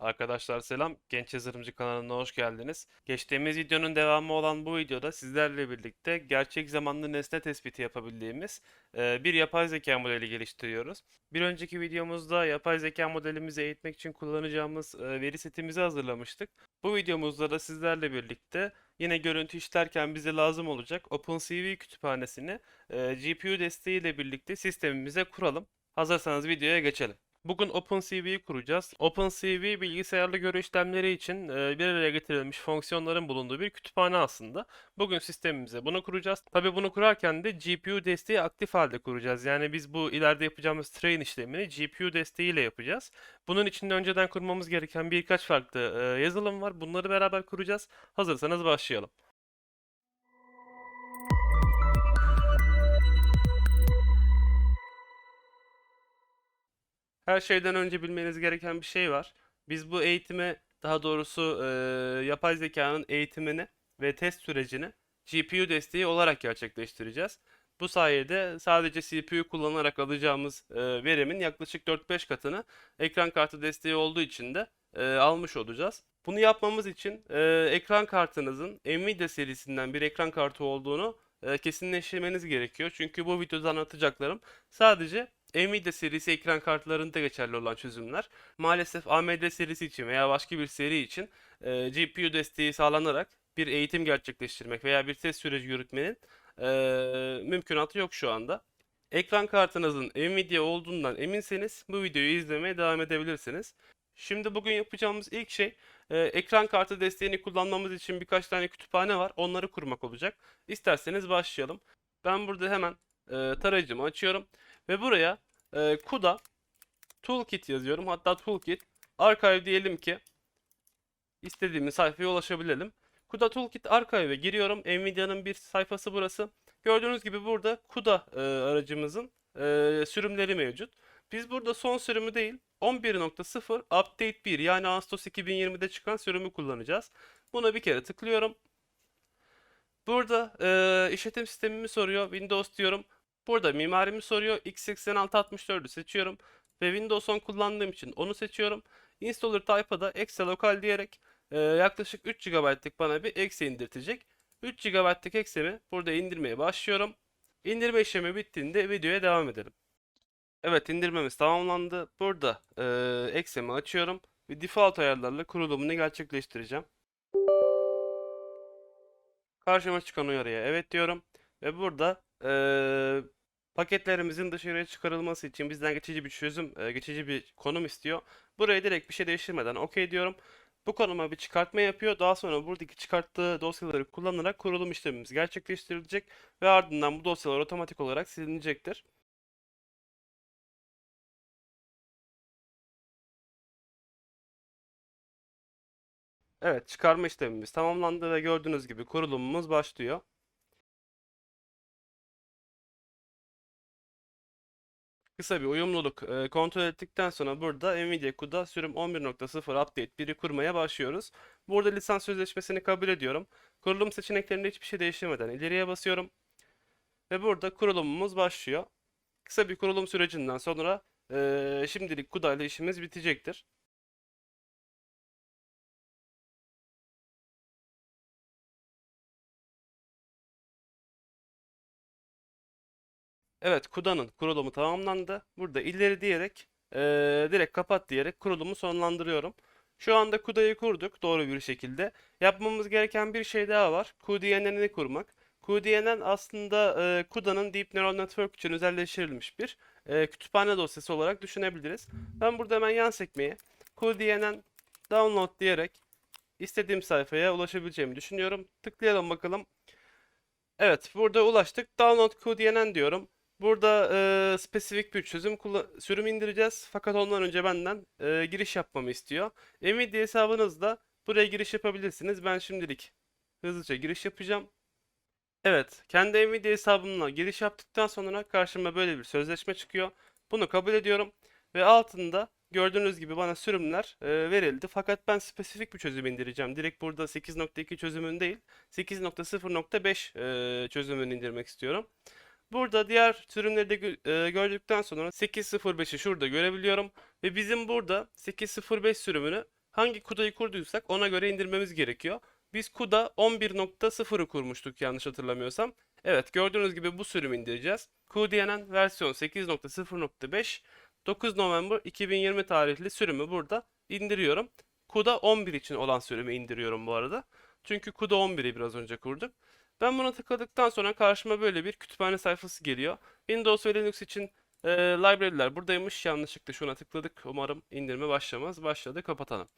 Arkadaşlar selam. Genç Yazılımcı kanalına hoş geldiniz. Geçtiğimiz videonun devamı olan bu videoda sizlerle birlikte gerçek zamanlı nesne tespiti yapabildiğimiz e, bir yapay zeka modeli geliştiriyoruz. Bir önceki videomuzda yapay zeka modelimizi eğitmek için kullanacağımız e, veri setimizi hazırlamıştık. Bu videomuzda da sizlerle birlikte yine görüntü işlerken bize lazım olacak OpenCV kütüphanesini e, GPU desteğiyle birlikte sistemimize kuralım. Hazırsanız videoya geçelim. Bugün OpenCV'yi kuracağız. OpenCV bilgisayarlı göre işlemleri için e, bir araya getirilmiş fonksiyonların bulunduğu bir kütüphane aslında. Bugün sistemimize bunu kuracağız. Tabii bunu kurarken de GPU desteği aktif halde kuracağız. Yani biz bu ileride yapacağımız train işlemini GPU desteğiyle yapacağız. Bunun için de önceden kurmamız gereken birkaç farklı e, yazılım var. Bunları beraber kuracağız. Hazırsanız başlayalım. Her şeyden önce bilmeniz gereken bir şey var. Biz bu eğitimi, daha doğrusu eee, yapay zekanın eğitimini ve test sürecini GPU desteği olarak gerçekleştireceğiz. Bu sayede sadece CPU kullanarak alacağımız eee, verimin yaklaşık 4-5 katını ekran kartı desteği olduğu için de eee, almış olacağız. Bunu yapmamız için eee, ekran kartınızın Nvidia serisinden bir ekran kartı olduğunu eee, kesinleştirmeniz gerekiyor. Çünkü bu videoda anlatacaklarım sadece Nvidia serisi ekran kartlarında geçerli olan çözümler. Maalesef AMD serisi için veya başka bir seri için e, GPU desteği sağlanarak bir eğitim gerçekleştirmek veya bir test süreci yürütmenin e, mümkünatı yok şu anda. Ekran kartınızın Nvidia olduğundan eminseniz bu videoyu izlemeye devam edebilirsiniz. Şimdi bugün yapacağımız ilk şey e, ekran kartı desteğini kullanmamız için birkaç tane kütüphane var. Onları kurmak olacak. İsterseniz başlayalım. Ben burada hemen e, tarayıcımı açıyorum. Ve buraya e, CUDA toolkit yazıyorum. Hatta toolkit archive diyelim ki istediğimiz sayfaya ulaşabilelim. CUDA toolkit archive'e giriyorum. Nvidia'nın bir sayfası burası. Gördüğünüz gibi burada CUDA e, aracımızın e, sürümleri mevcut. Biz burada son sürümü değil 11.0 update 1 yani Ağustos 2020'de çıkan sürümü kullanacağız. Buna bir kere tıklıyorum. Burada e, işletim sistemimi soruyor. Windows diyorum. Burada mimarimi soruyor. x86-64'ü seçiyorum. Ve Windows 10 kullandığım için onu seçiyorum. Installer type'a da exe lokal diyerek e, yaklaşık 3 GB'lık bana bir exe indirtecek. 3 GB'lık exe'mi burada indirmeye başlıyorum. İndirme işlemi bittiğinde videoya devam edelim. Evet indirmemiz tamamlandı. Burada e, exe'mi açıyorum. Ve default ayarlarla kurulumunu gerçekleştireceğim. Karşıma çıkan uyarıya evet diyorum. Ve burada eee, paketlerimizin dışarıya çıkarılması için bizden geçici bir çözüm, eee, geçici bir konum istiyor. Buraya direkt bir şey değiştirmeden OK diyorum. Bu konuma bir çıkartma yapıyor. Daha sonra buradaki çıkarttığı dosyaları kullanarak kurulum işlemimiz gerçekleştirilecek ve ardından bu dosyalar otomatik olarak silinecektir. Evet, çıkarma işlemimiz tamamlandı ve gördüğünüz gibi kurulumumuz başlıyor. Kısa bir uyumluluk e, kontrol ettikten sonra burada Nvidia CUDA sürüm 11.0 update 1'i kurmaya başlıyoruz. Burada lisans sözleşmesini kabul ediyorum. Kurulum seçeneklerinde hiçbir şey değiştirmeden ileriye basıyorum. Ve burada kurulumumuz başlıyor. Kısa bir kurulum sürecinden sonra e, şimdilik CUDA ile işimiz bitecektir. Evet, CUDA'nın kurulumu tamamlandı. Burada ileri diyerek, eee, direkt kapat diyerek kurulumu sonlandırıyorum. Şu anda CUDA'yı kurduk doğru bir şekilde. Yapmamız gereken bir şey daha var. cuDNN'ini kurmak. cuDNN aslında eee CUDA'nın Deep Neural Network için özelleştirilmiş bir eee, kütüphane dosyası olarak düşünebiliriz. Ben burada hemen yan sekmeye cuDNN download diyerek istediğim sayfaya ulaşabileceğimi düşünüyorum. Tıklayalım bakalım. Evet, burada ulaştık. Download cuDNN diyorum. Burada e, spesifik bir çözüm sürüm indireceğiz. Fakat ondan önce benden e, giriş yapmamı istiyor. Nvidia hesabınızda buraya giriş yapabilirsiniz. Ben şimdilik hızlıca giriş yapacağım. Evet, kendi Nvidia hesabımla giriş yaptıktan sonra karşıma böyle bir sözleşme çıkıyor. Bunu kabul ediyorum ve altında gördüğünüz gibi bana sürümler e, verildi. Fakat ben spesifik bir çözüm indireceğim. Direkt burada 8.2 çözümün değil, 8.0.5 e, çözümünü indirmek istiyorum. Burada diğer sürümleri de e, gördükten sonra 8.05'i şurada görebiliyorum. Ve bizim burada 8.05 sürümünü hangi CUDA'yı kurduysak ona göre indirmemiz gerekiyor. Biz CUDA 11.0'ı kurmuştuk yanlış hatırlamıyorsam. Evet gördüğünüz gibi bu sürümü indireceğiz. QDNN versiyon 8.0.5 9 November 2020 tarihli sürümü burada indiriyorum. CUDA 11 için olan sürümü indiriyorum bu arada. Çünkü CUDA 11'i biraz önce kurduk. Ben buna tıkladıktan sonra karşıma böyle bir kütüphane sayfası geliyor. Windows ve Linux için e, library'ler buradaymış. Yanlışlıkla şuna tıkladık. Umarım indirme başlamaz. Başladı. Kapatalım.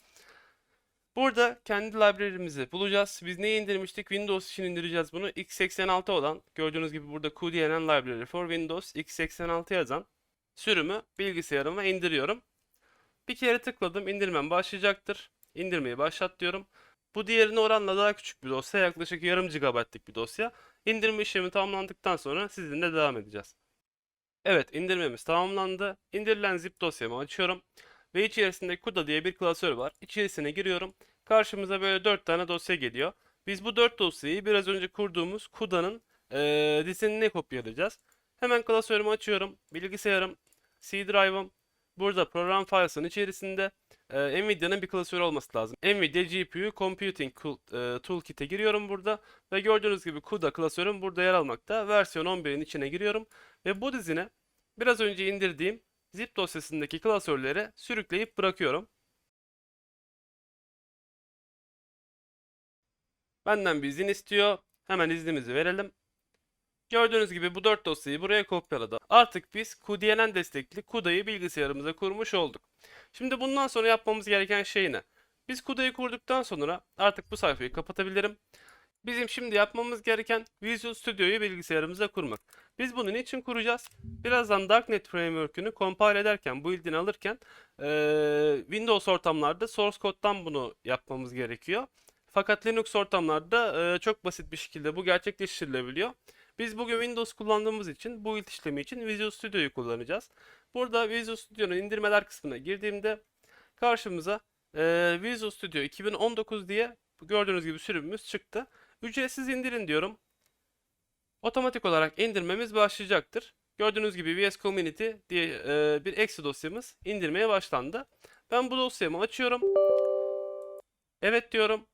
Burada kendi library'mizi bulacağız. Biz neyi indirmiştik? Windows için indireceğiz bunu. x86 olan gördüğünüz gibi burada QDNN Library for Windows x86 yazan sürümü bilgisayarıma indiriyorum. Bir kere tıkladım. indirmem başlayacaktır. İndirmeyi başlat diyorum. Bu diğerine oranla daha küçük bir dosya. Yaklaşık yarım GB'lık bir dosya. İndirme işlemi tamamlandıktan sonra sizinle devam edeceğiz. Evet indirmemiz tamamlandı. İndirilen zip dosyamı açıyorum. Ve içerisinde CUDA diye bir klasör var. İçerisine giriyorum. Karşımıza böyle 4 tane dosya geliyor. Biz bu 4 dosyayı biraz önce kurduğumuz CUDA'nın ee, dizinine kopyalayacağız. Hemen klasörümü açıyorum. Bilgisayarım, C drive'ım. Burada program files'ın içerisinde e, Nvidia'nın bir klasörü olması lazım. Nvidia GPU Computing e, Toolkit'e giriyorum burada. Ve gördüğünüz gibi CUDA klasörüm burada yer almakta. Versiyon 11'in içine giriyorum. Ve bu dizine biraz önce indirdiğim zip dosyasındaki klasörleri sürükleyip bırakıyorum. Benden bir izin istiyor. Hemen iznimizi verelim. Gördüğünüz gibi bu 4 dosyayı buraya kopyaladı. Artık biz QDNN destekli CUDA'yı bilgisayarımıza kurmuş olduk. Şimdi bundan sonra yapmamız gereken şey ne? Biz CUDA'yı kurduktan sonra artık bu sayfayı kapatabilirim. Bizim şimdi yapmamız gereken Visual Studio'yu bilgisayarımıza kurmak. Biz bunu niçin kuracağız? Birazdan Darknet Framework'ünü compile ederken, build'ini alırken eee, Windows ortamlarda source code'dan bunu yapmamız gerekiyor. Fakat Linux ortamlarda eee, çok basit bir şekilde bu gerçekleştirilebiliyor. Biz bugün Windows kullandığımız için bu işlemi için Visual Studio'yu kullanacağız. Burada Visual Studio'nun indirmeler kısmına girdiğimde karşımıza eee, Visual Studio 2019 diye gördüğünüz gibi sürümümüz çıktı. Ücretsiz indirin diyorum. Otomatik olarak indirmemiz başlayacaktır. Gördüğünüz gibi VS Community diye eee, bir eksi dosyamız indirmeye başlandı. Ben bu dosyamı açıyorum. Evet diyorum.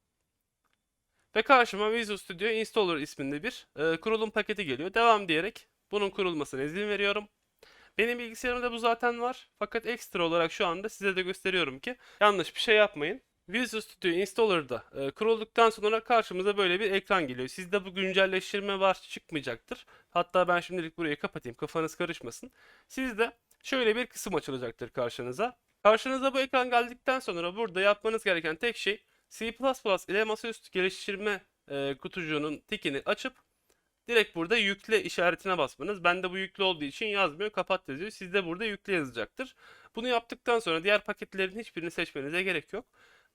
Ve karşıma Visual Studio Installer isminde bir e, kurulum paketi geliyor. Devam diyerek bunun kurulmasına izin veriyorum. Benim bilgisayarımda bu zaten var. Fakat ekstra olarak şu anda size de gösteriyorum ki yanlış bir şey yapmayın. Visual Studio Installer'da e, kurulduktan sonra karşımıza böyle bir ekran geliyor. Sizde bu güncelleştirme var çıkmayacaktır. Hatta ben şimdilik burayı kapatayım kafanız karışmasın. Sizde şöyle bir kısım açılacaktır karşınıza. Karşınıza bu ekran geldikten sonra burada yapmanız gereken tek şey C++ ile masaüstü geliştirme e, kutucuğunun tikini açıp direkt burada yükle işaretine basmanız. Bende bu yüklü olduğu için yazmıyor, kapat yazıyor. Sizde burada yükle yazacaktır. Bunu yaptıktan sonra diğer paketlerin hiçbirini seçmenize gerek yok.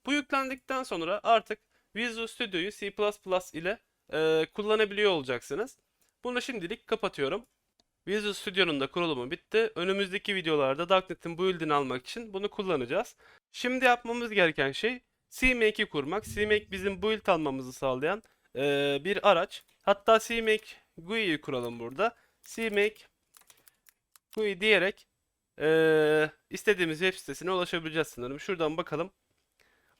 Bu yüklendikten sonra artık Visual Studio'yu C++ ile e, kullanabiliyor olacaksınız. Bunu şimdilik kapatıyorum. Visual Studio'nun da kurulumu bitti. Önümüzdeki videolarda Darknet'in build'ini almak için bunu kullanacağız. Şimdi yapmamız gereken şey CMake'i kurmak. CMake bizim build almamızı sağlayan e, bir araç. Hatta CMake GUI'yi kuralım burada. CMake GUI diyerek e, istediğimiz web sitesine ulaşabileceğiz sanırım. Şuradan bakalım.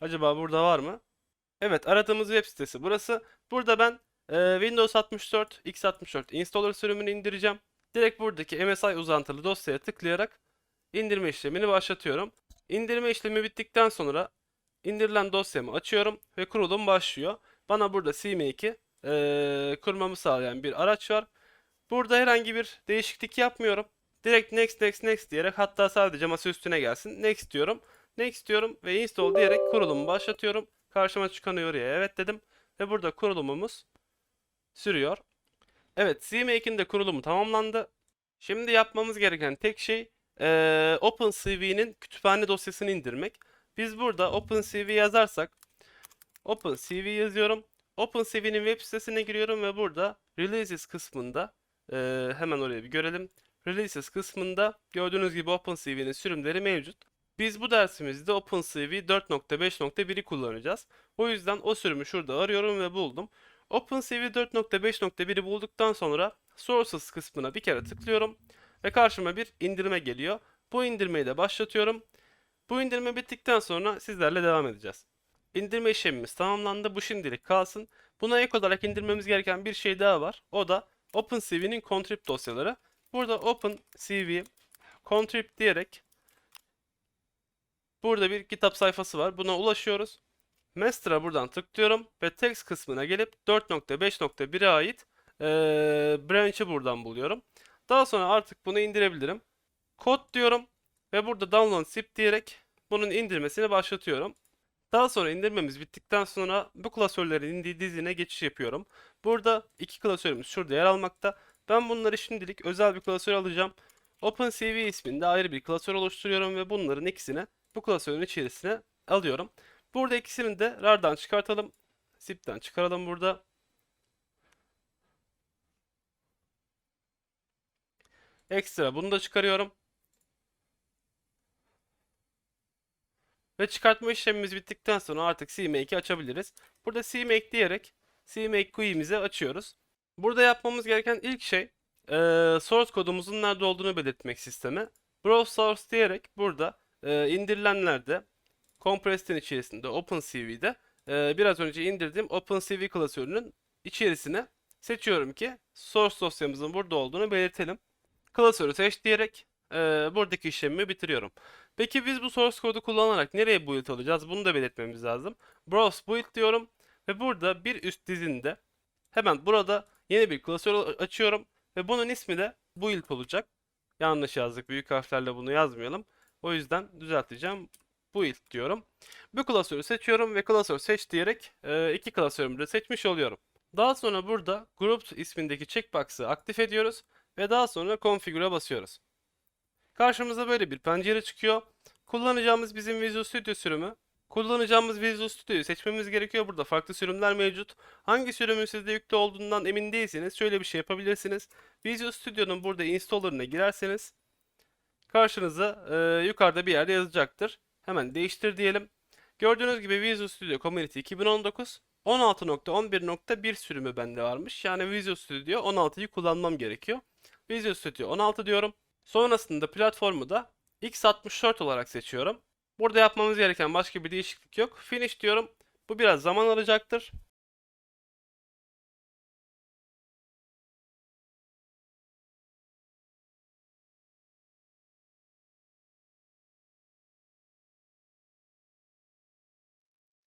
Acaba burada var mı? Evet aradığımız web sitesi burası. Burada ben e, Windows 64 x64 installer sürümünü indireceğim. Direkt buradaki MSI uzantılı dosyaya tıklayarak indirme işlemini başlatıyorum. İndirme işlemi bittikten sonra indirilen dosyamı açıyorum ve kurulum başlıyor. Bana burada CMake'i e, kurmamı sağlayan bir araç var. Burada herhangi bir değişiklik yapmıyorum. Direkt next next next diyerek hatta sadece masa üstüne gelsin. Next diyorum. Next diyorum ve install diyerek kurulumu başlatıyorum. Karşıma çıkan oraya evet dedim. Ve burada kurulumumuz sürüyor. Evet CMake'in de kurulumu tamamlandı. Şimdi yapmamız gereken tek şey eee OpenCV'nin kütüphane dosyasını indirmek. Biz burada OpenCV yazarsak OpenCV yazıyorum. OpenCV'nin web sitesine giriyorum ve burada Releases kısmında eee, hemen oraya bir görelim. Releases kısmında gördüğünüz gibi OpenCV'nin sürümleri mevcut. Biz bu dersimizde OpenCV 4.5.1'i kullanacağız. O yüzden o sürümü şurada arıyorum ve buldum. OpenCV 4.5.1'i bulduktan sonra Sources kısmına bir kere tıklıyorum ve karşıma bir indirme geliyor. Bu indirmeyi de başlatıyorum Bu indirme bittikten sonra sizlerle devam edeceğiz. İndirme işlemimiz tamamlandı. Bu şimdilik kalsın. Buna ek olarak indirmemiz gereken bir şey daha var. O da OpenCV'nin contrib dosyaları. Burada OpenCV contrib diyerek burada bir kitap sayfası var. Buna ulaşıyoruz. Master'a buradan tıklıyorum ve text kısmına gelip 4.5.1'e ait eee branch'ı buradan buluyorum. Daha sonra artık bunu indirebilirim. Kod diyorum ve burada download zip diyerek bunun indirmesini başlatıyorum. Daha sonra indirmemiz bittikten sonra bu klasörlerin indiği dizine geçiş yapıyorum. Burada iki klasörümüz şurada yer almakta. Ben bunları şimdilik özel bir klasör alacağım. OpenCV isminde ayrı bir klasör oluşturuyorum ve bunların ikisini bu klasörün içerisine alıyorum. Burada ikisini de RAR'dan çıkartalım. Zip'ten çıkaralım burada. Ekstra bunu da çıkarıyorum. Ve çıkartma işlemimiz bittikten sonra artık CMake'i açabiliriz. Burada CMake diyerek CMake GUI'mizi açıyoruz. Burada yapmamız gereken ilk şey eee, source kodumuzun nerede olduğunu belirtmek sisteme. Browse source diyerek burada eee, indirilenlerde Compressed'in içerisinde OpenCV'de eee, biraz önce indirdiğim OpenCV klasörünün içerisine seçiyorum ki source dosyamızın burada olduğunu belirtelim. Klasörü seç diyerek eee, buradaki işlemimi bitiriyorum. Peki biz bu source kodu kullanarak nereye build alacağız? Bunu da belirtmemiz lazım. Browse build diyorum ve burada bir üst dizinde hemen burada yeni bir klasör açıyorum ve bunun ismi de build olacak. Yanlış yazdık. Büyük harflerle bunu yazmayalım. O yüzden düzelteceğim. Build diyorum. Bu klasörü seçiyorum ve klasör seç diyerek e, iki klasörümü de seçmiş oluyorum. Daha sonra burada Groups ismindeki checkbox'ı aktif ediyoruz ve daha sonra Configure'a basıyoruz. Karşımıza böyle bir pencere çıkıyor. Kullanacağımız bizim Visual Studio sürümü. Kullanacağımız Visual Studio'yu seçmemiz gerekiyor. Burada farklı sürümler mevcut. Hangi sürümün sizde yüklü olduğundan emin değilseniz şöyle bir şey yapabilirsiniz. Visual Studio'nun burada installer'ına girerseniz karşınıza e, yukarıda bir yerde yazacaktır. Hemen değiştir diyelim. Gördüğünüz gibi Visual Studio Community 2019 16.11.1 sürümü bende varmış. Yani Visual Studio 16'yı kullanmam gerekiyor. Visual Studio 16 diyorum. Sonrasında platformu da x64 olarak seçiyorum. Burada yapmamız gereken başka bir değişiklik yok. Finish diyorum. Bu biraz zaman alacaktır.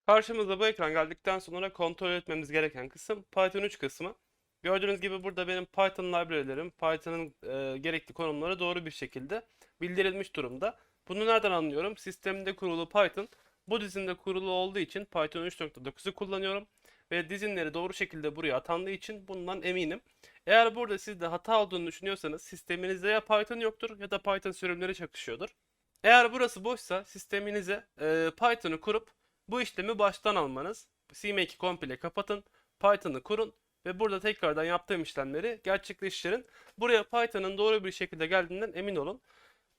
Karşımıza bu ekran geldikten sonra kontrol etmemiz gereken kısım Python 3 kısmı. Gördüğünüz gibi burada benim Python library'lerim, Python'ın e, gerekli konumları doğru bir şekilde bildirilmiş durumda. Bunu nereden anlıyorum? Sistemde kurulu Python bu dizinde kurulu olduğu için Python 3.9'u kullanıyorum. Ve dizinleri doğru şekilde buraya atandığı için bundan eminim. Eğer burada sizde hata olduğunu düşünüyorsanız sisteminizde ya Python yoktur ya da Python sürümleri çakışıyordur. Eğer burası boşsa sisteminize e, Python'ı kurup bu işlemi baştan almanız. CMake'i komple kapatın, Python'ı kurun ve burada tekrardan yaptığım işlemleri gerçekleştirin. Buraya Python'ın doğru bir şekilde geldiğinden emin olun.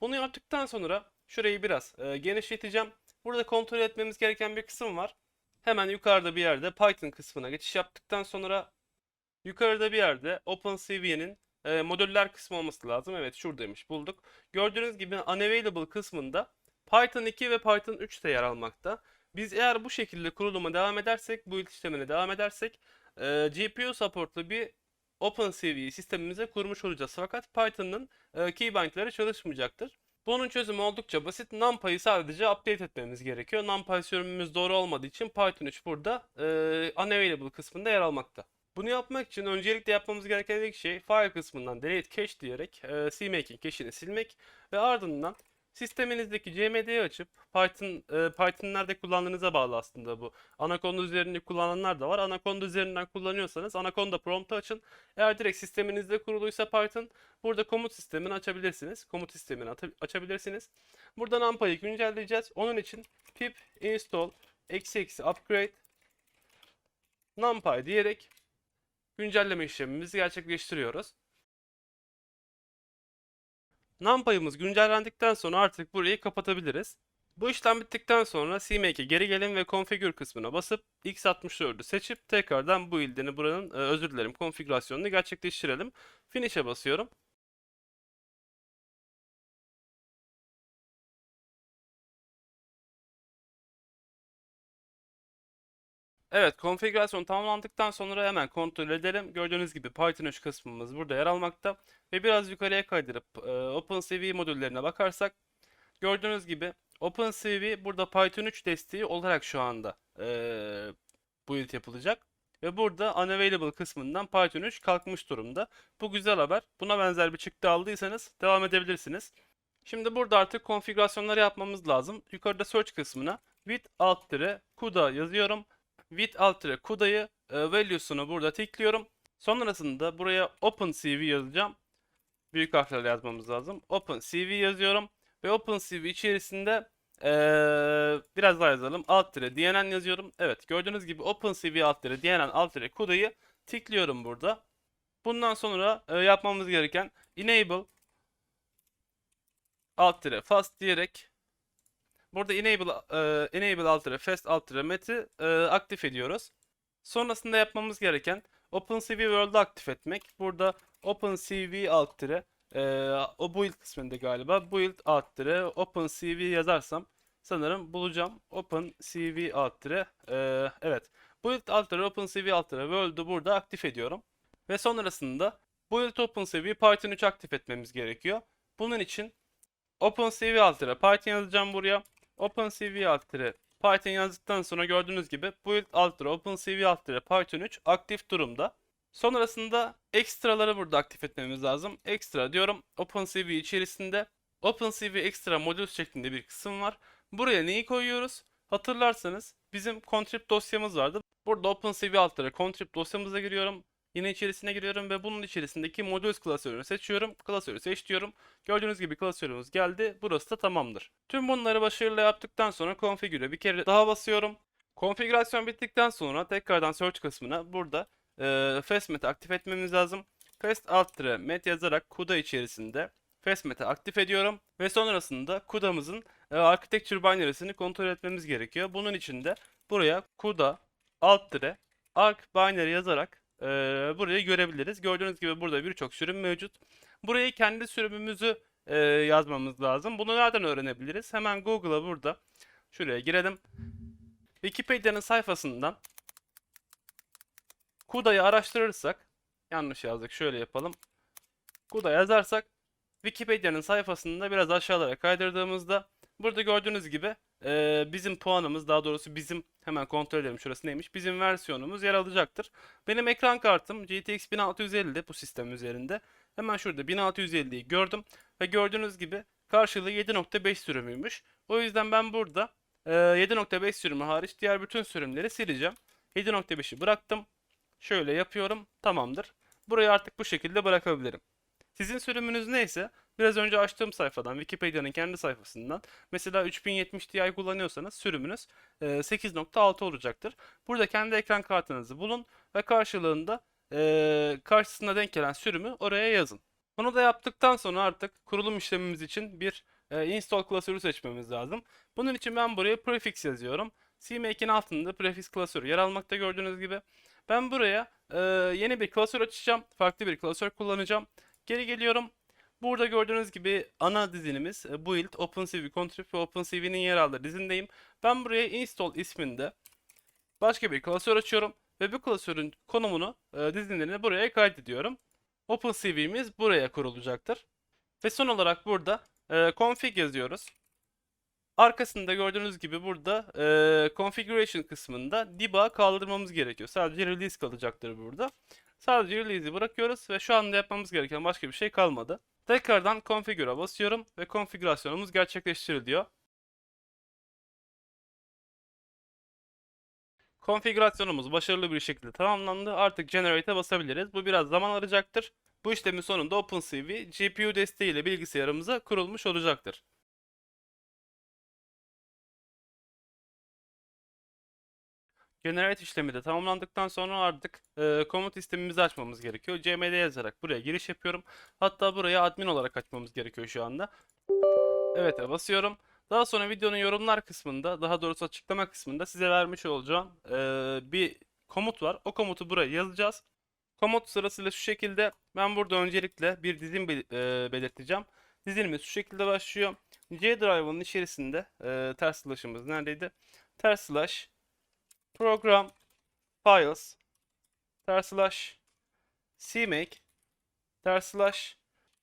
Bunu yaptıktan sonra şurayı biraz e, genişleteceğim. Burada kontrol etmemiz gereken bir kısım var. Hemen yukarıda bir yerde Python kısmına geçiş yaptıktan sonra yukarıda bir yerde OpenCV'nin e, modüller kısmı olması lazım. Evet şuradaymış bulduk. Gördüğünüz gibi unavailable kısmında Python 2 ve Python 3 de yer almakta. Biz eğer bu şekilde kuruluma devam edersek, bu işlemine devam edersek e, GPU supportlu bir OpenCV sistemimize kurmuş olacağız. Fakat Python'ın e, keybind'leri çalışmayacaktır. Bunun çözümü oldukça basit. NumPy'ı sadece update etmemiz gerekiyor. NumPy sürümümüz doğru olmadığı için Python 3 burada e, unavailable kısmında yer almakta. Bunu yapmak için öncelikle yapmamız gereken ilk şey file kısmından delete cache diyerek e, CMake'in cache'ini silmek ve ardından Sisteminizdeki CMD'yi açıp Python e, Python kullandığınıza bağlı aslında bu. Anaconda üzerinde kullananlar da var. Anaconda üzerinden kullanıyorsanız Anaconda prompt'u açın. Eğer direkt sisteminizde kuruluysa Python burada komut sistemini açabilirsiniz. Komut sistemini açabilirsiniz. Burada NumPy'yi güncelleyeceğiz. Onun için pip install eksi eksi upgrade NumPy diyerek güncelleme işlemimizi gerçekleştiriyoruz. NumPy'ımız güncellendikten sonra artık burayı kapatabiliriz. Bu işlem bittikten sonra CMake'e geri gelin ve Configure kısmına basıp x64'ü seçip tekrardan bu ildini buranın e, özür dilerim konfigürasyonunu gerçekleştirelim. Finish'e basıyorum. Evet, konfigürasyon tamamlandıktan sonra hemen kontrol edelim. Gördüğünüz gibi Python 3 kısmımız burada yer almakta. Ve biraz yukarıya kaydırıp e, OpenCV modüllerine bakarsak gördüğünüz gibi OpenCV burada Python 3 desteği olarak şu anda e, build yapılacak. Ve burada unavailable kısmından Python 3 kalkmış durumda. Bu güzel haber. Buna benzer bir çıktı aldıysanız devam edebilirsiniz. Şimdi burada artık konfigürasyonları yapmamız lazım. Yukarıda search kısmına with alt kuda yazıyorum. With alt tire kuda'yı e, value'sunu burada tikliyorum. Sonrasında buraya OpenCV yazacağım. Büyük harflerle yazmamız lazım. OpenCV yazıyorum. Ve OpenCV içerisinde eee, biraz daha yazalım. Alt DNN yazıyorum. Evet gördüğünüz gibi OpenCV alt tire DNN alt tire kuda'yı tikliyorum burada. Bundan sonra e, yapmamız gereken enable alt tire fast diyerek burada enable e, enable alt tire fast alt tire met'i e, aktif ediyoruz. Sonrasında yapmamız gereken OpenCV World'u aktif etmek. Burada OpenCV alt tire e, o build kısmında galiba build alt tire OpenCV yazarsam sanırım bulacağım. OpenCV alt tire e, evet. Build alt tire OpenCV alt tire World'u burada aktif ediyorum. Ve sonrasında build OpenCV Python 3 aktif etmemiz gerekiyor. Bunun için OpenCV alt tire Python yazacağım buraya. OpenCV alt Python yazdıktan sonra gördüğünüz gibi build alt OpenCV alt Python 3 aktif durumda. Sonrasında ekstraları burada aktif etmemiz lazım. Extra diyorum. OpenCV içerisinde OpenCV extra modül şeklinde bir kısım var. Buraya neyi koyuyoruz? Hatırlarsanız bizim contrib dosyamız vardı. Burada OpenCV alt tire contrib dosyamıza giriyorum. Yine içerisine giriyorum ve bunun içerisindeki modules klasörünü seçiyorum. Klasörü seç diyorum. Gördüğünüz gibi klasörümüz geldi. Burası da tamamdır. Tüm bunları başarıyla yaptıktan sonra configure'e bir kere daha basıyorum. Konfigürasyon bittikten sonra tekrardan search kısmına burada e, fastmet'i aktif etmemiz lazım. Fast alt met yazarak CUDA içerisinde fastmet'i aktif ediyorum ve sonrasında CUDA'mızın e, architecture binary'sini kontrol etmemiz gerekiyor. Bunun için de buraya CUDA alt arc binary yazarak e, burayı görebiliriz. Gördüğünüz gibi burada birçok sürüm mevcut. Burayı kendi sürümümüzü e, yazmamız lazım. Bunu nereden öğrenebiliriz? Hemen Google'a burada şuraya girelim. Wikipedia'nın sayfasından CUDA'yı araştırırsak yanlış yazdık şöyle yapalım. CUDA yazarsak Wikipedia'nın sayfasında biraz aşağılara kaydırdığımızda burada gördüğünüz gibi e, bizim puanımız daha doğrusu bizim hemen kontrol edelim şurası neymiş. Bizim versiyonumuz yer alacaktır. Benim ekran kartım GTX 1650'de bu sistem üzerinde. Hemen şurada 1650'yi gördüm ve gördüğünüz gibi karşılığı 7.5 sürümüymüş. O yüzden ben burada e, 7.5 sürümü hariç diğer bütün sürümleri sileceğim. 7.5'i bıraktım. Şöyle yapıyorum. Tamamdır. Burayı artık bu şekilde bırakabilirim. Sizin sürümünüz neyse biraz önce açtığım sayfadan Wikipedia'nın kendi sayfasından mesela 3070 Ti kullanıyorsanız sürümünüz e, 8.6 olacaktır. Burada kendi ekran kartınızı bulun ve karşılığında e, karşısına denk gelen sürümü oraya yazın. Bunu da yaptıktan sonra artık kurulum işlemimiz için bir e, install klasörü seçmemiz lazım. Bunun için ben buraya prefix yazıyorum. CMake'in altında prefix klasörü yer almakta gördüğünüz gibi. Ben buraya e, yeni bir klasör açacağım. Farklı bir klasör kullanacağım. Geri geliyorum. Burada gördüğünüz gibi ana dizinimiz e, build, OpenCV, contrib ve OpenCV'nin yer aldığı dizindeyim. Ben buraya install isminde başka bir klasör açıyorum ve bu klasörün konumunu, e, buraya kaydediyorum. OpenCV'miz buraya kurulacaktır. Ve son olarak burada e, config yazıyoruz. Arkasında gördüğünüz gibi burada e, configuration kısmında debug kaldırmamız gerekiyor. Sadece release kalacaktır burada. Sadece release'i bırakıyoruz ve şu anda yapmamız gereken başka bir şey kalmadı. Tekrardan configure'a basıyorum ve konfigürasyonumuz gerçekleştiriliyor. Konfigürasyonumuz başarılı bir şekilde tamamlandı. Artık Generate'e basabiliriz. Bu biraz zaman alacaktır. Bu işlemin sonunda OpenCV GPU desteğiyle bilgisayarımıza kurulmuş olacaktır. Generate işlemi de tamamlandıktan sonra artık e, komut sistemimizi açmamız gerekiyor. cmd yazarak buraya giriş yapıyorum. Hatta buraya admin olarak açmamız gerekiyor şu anda. Evet basıyorum. Daha sonra videonun yorumlar kısmında, daha doğrusu açıklama kısmında size vermiş olacağım e, bir komut var. O komutu buraya yazacağız. Komut sırasıyla şu şekilde. Ben burada öncelikle bir dizin bel- e, belirteceğim. Dizinimiz şu şekilde başlıyor. C drive'ın içerisinde e, ters slash'ımız neredeydi? Ters slash program files ters slash cmake ters slash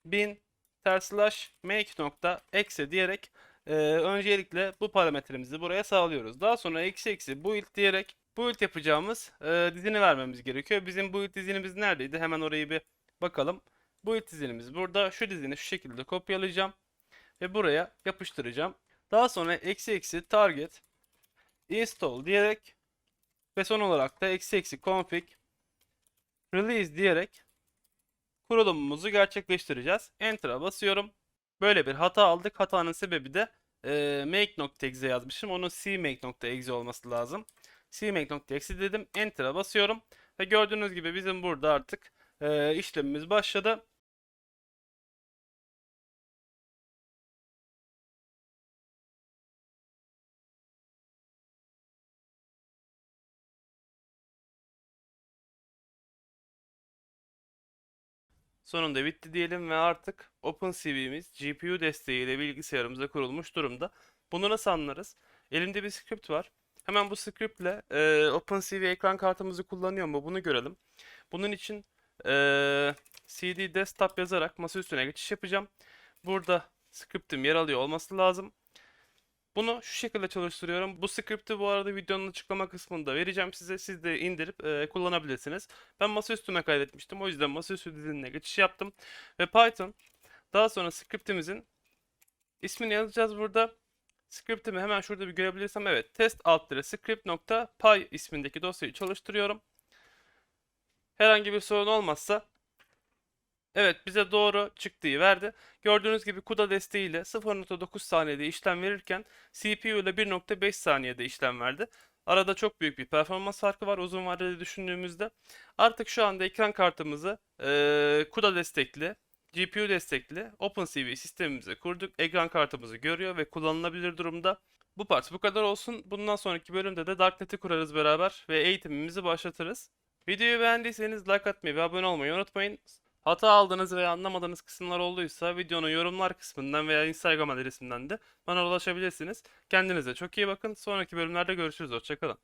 bin ters slash make nokta exe diyerek e, öncelikle bu parametremizi buraya sağlıyoruz. Daha sonra eksi eksi build diyerek build yapacağımız e, dizini vermemiz gerekiyor. Bizim build dizinimiz neredeydi? Hemen orayı bir bakalım. Build dizinimiz burada. Şu dizini şu şekilde kopyalayacağım ve buraya yapıştıracağım. Daha sonra eksi eksi target install diyerek ve son olarak da eksi eksi config release diyerek kurulumumuzu gerçekleştireceğiz. Enter'a basıyorum. Böyle bir hata aldık. Hatanın sebebi de e, make.exe yazmışım. Onun cmake.exe olması lazım. cmake.exe dedim. Enter'a basıyorum. Ve gördüğünüz gibi bizim burada artık e, işlemimiz başladı. Sonunda bitti diyelim ve artık OpenCV'miz GPU desteğiyle bilgisayarımıza kurulmuş durumda. Bunu nasıl anlarız? Elimde bir script var. Hemen bu scriptle e, OpenCV ekran kartımızı kullanıyor mu bunu görelim. Bunun için e, cd desktop yazarak masa üstüne geçiş yapacağım. Burada script'im yer alıyor olması lazım. Bunu şu şekilde çalıştırıyorum. Bu script'i bu arada videonun açıklama kısmında vereceğim size. Siz de indirip e, kullanabilirsiniz. Ben masaüstüme kaydetmiştim. O yüzden masaüstü diziline geçiş yaptım. Ve Python daha sonra script'imizin ismini yazacağız burada. Script'imi hemen şurada bir görebilirsem evet test alt script.py ismindeki dosyayı çalıştırıyorum. Herhangi bir sorun olmazsa Evet bize doğru çıktığı verdi. Gördüğünüz gibi CUDA desteğiyle 0.9 saniyede işlem verirken CPU ile 1.5 saniyede işlem verdi. Arada çok büyük bir performans farkı var uzun vadede düşündüğümüzde. Artık şu anda ekran kartımızı eee CUDA destekli, GPU destekli OpenCV sistemimize kurduk. Ekran kartımızı görüyor ve kullanılabilir durumda. Bu part bu kadar olsun. Bundan sonraki bölümde de Darknet'i kurarız beraber ve eğitimimizi başlatırız. Videoyu beğendiyseniz like atmayı ve abone olmayı unutmayın. Hata aldığınız veya anlamadığınız kısımlar olduysa videonun yorumlar kısmından veya Instagram adresinden de bana ulaşabilirsiniz. Kendinize çok iyi bakın. Sonraki bölümlerde görüşürüz. Hoşçakalın.